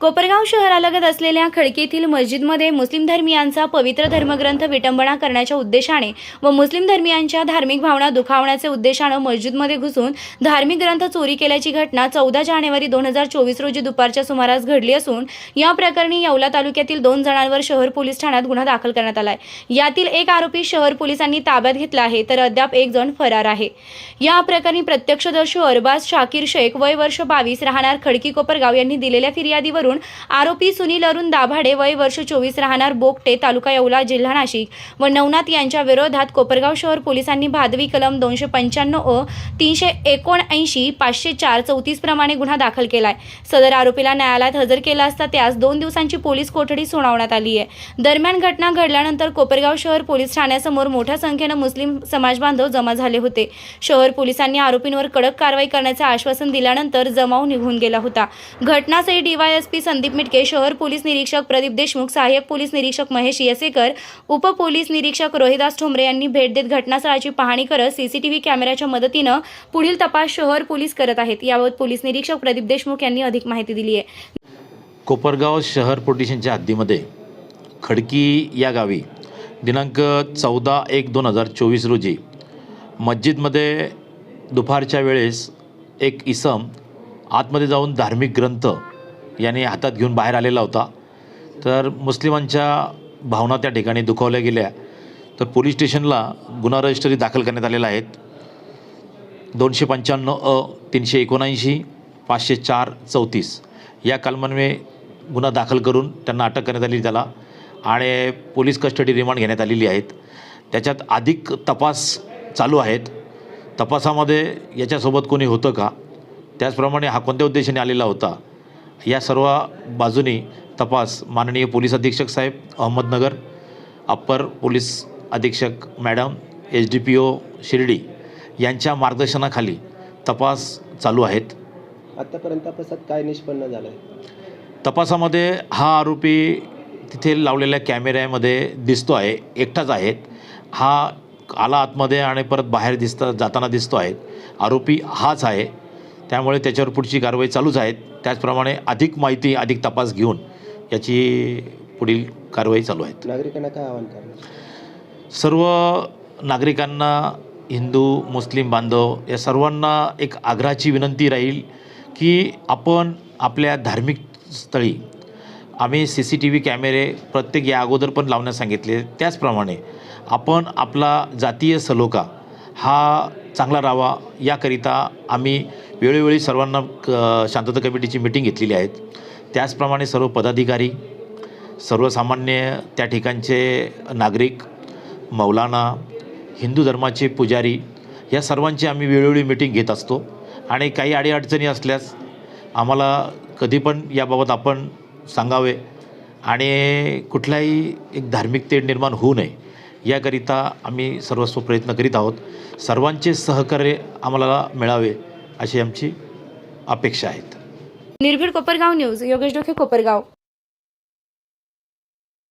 कोपरगाव शहरालगत असलेल्या खडकीतील मस्जिदमध्ये मुस्लिम धर्मियांचा पवित्र धर्मग्रंथ विटंबना करण्याच्या उद्देशाने व मुस्लिम धर्मियांच्या धार्मिक भावना दुखावण्याच्या उद्देशानं मस्जिदमध्ये घुसून धार्मिक ग्रंथ चोरी केल्याची घटना चौदा जानेवारी दोन हजार चोवीस रोजी दुपारच्या सुमारास घडली असून या प्रकरणी येवला तालुक्यातील दोन जणांवर शहर पोलीस ठाण्यात गुन्हा दाखल करण्यात आलाय. यातील एक आरोपी शहर पोलिसांनी ताब्यात घेतला आहे तर अद्याप एक जण फरार आहे. या प्रकरणी प्रत्यक्षदर्शी अरबाज शाकीर शेख वय वर्ष बावीस राहणार खडकी कोपरगाव यांनी दिलेल्या फिर्यादीवरून आरोपी सुनील अरुण दाभाडे वय वर्ष चोवीस राहणार बोगटे तालुका येवला जिल्हा नाशिक व नवनाथ यांच्या विरोधात कोपरगाव शहर पोलिसांनी भादवी कलम दोनशे पंच्याण्णव अ तीनशे एकोणऐंशी पाचशे चार चौतीस प्रमाणे गुन्हा दाखल केलाय. सदर आरोपीला न्यायालयात हजर केला असता त्यास दोन दिवसांची पोलीस कोठडी सुनावण्यात आली आहे. दरम्यान घटना घडल्यानंतर कोपरगाव शहर पोलीस ठाण्यासमोर मोठ्या संख्येनं मुस्लिम समाज बांधव जमा झाले होते. शहर पोलिसांनी आरोपींवर कडक कारवाई करण्याचे आश्वासन दिल्यानंतर जमाव निघून गेला होता. घटनास्थळी डीवायएसपी संदीप मिटके शहर पोलीस निरीक्षक प्रदीप देशमुख सहाय्यक पोलीस निरीक्षक महेश येसेकर उप पोलीस निरीक्षक रोहिदास ठोंबरे यांनी भेट देत घटनास्थळाची पाहणी करत सीसीटीव्ही कॅमेऱ्याच्या मदतीनं पुढील तपास शहर पोलीस करत आहेत. याबाबत पोलीस निरीक्षक प्रदीप देशमुख यांनी अधिक माहिती दिली आहे. कोपरगाव शहर पोटेशनच्या हद्दीमध्ये खडकी या गावी दिनांक चौदा एक दोन हजार चोवीस रोजी मस्जिदमध्ये दुपारच्या वेळेस एक इसम आतमध्ये जाऊन धार्मिक ग्रंथ याने हातात घेऊन बाहेर आलेला होता. तर मुस्लिमांच्या भावना त्या ठिकाणी दुखावल्या गेल्या. तर पोलीस स्टेशनला गुन्हा रजिस्टरी दाखल करण्यात आलेला आहेत दोनशे पंच्याण्णव अ तीनशे एकोणऐंशी पाचशे चार चौतीस. या कलमान्वये गुन्हा दाखल करून त्यांना अटक करण्यात आली त्याला आणि पोलीस कस्टडी रिमांड घेण्यात आलेली आहेत. त्याच्यात अधिक तपास चालू आहेत. तपासामध्ये याच्यासोबत कोणी होतं का? त्याचप्रमाणे हा कोणत्या उद्देशाने आलेला होता? या सर्व बाजूनी तपास माननीय पोलीस अधीक्षक साहेब अहमदनगर अप्पर पोलीस अधीक्षक madam H D P O Shirdi यांच्या मार्गदर्शनाखाली तपास चालू आहेत. आतापर्यंत तपासात काय निष्पन्न झालं आहे तपासामध्ये हा आरोपी तिथे लावलेल्या कॅमेऱ्यामध्ये दिसतो आहे एकटाच आहे. हा आला आतमध्ये आणि परत बाहेर दिसता जाताना दिसतो आहे. आरोपी हाच आहे. त्यामुळे त्याच्यावर पुढची कारवाई चालूच आहेत. त्याचप्रमाणे अधिक माहिती अधिक तपास घेऊन याची पुढील कारवाई चालू आहेत. नागरिकांना काय आवाहन करणार? सर्व नागरिकांना हिंदू मुस्लिम बांधव या सर्वांना एक आग्रहाची विनंती राहील की आपण आपल्या धार्मिक स्थळी आम्ही सी सी टी व्ही कॅमेरे प्रत्येक या अगोदर पण लावण्यास सांगितले. त्याचप्रमाणे आपण आपला जातीय सलोखा हा चांगला राहावा. याकरिता आम्ही वेळोवेळी सर्वांना क शांतता कमिटीची मिटिंग घेतलेली आहेत. त्याचप्रमाणे सर्व पदाधिकारी सर्वसामान्य त्या ठिकाणचे नागरिक मौलाना हिंदू धर्माचे पुजारी या सर्वांची आम्ही वेळोवेळी मिटिंग घेत असतो. आणि काही अडीअडचणी असल्यास आम्हाला कधी पण याबाबत आपण सांगावे. आणि कुठलाही एक धार्मिक तेढ निर्माण होऊ नये. याकरिता आम्ही सर्वस्व प्रयत्न करीत आहोत. सर्वांचे सहकार्य आम्हाला मिळावे अशी आमची अपेक्षा आहेत. निर्भीड कोपरगाव न्यूज योगेश डोके कोपरगाव.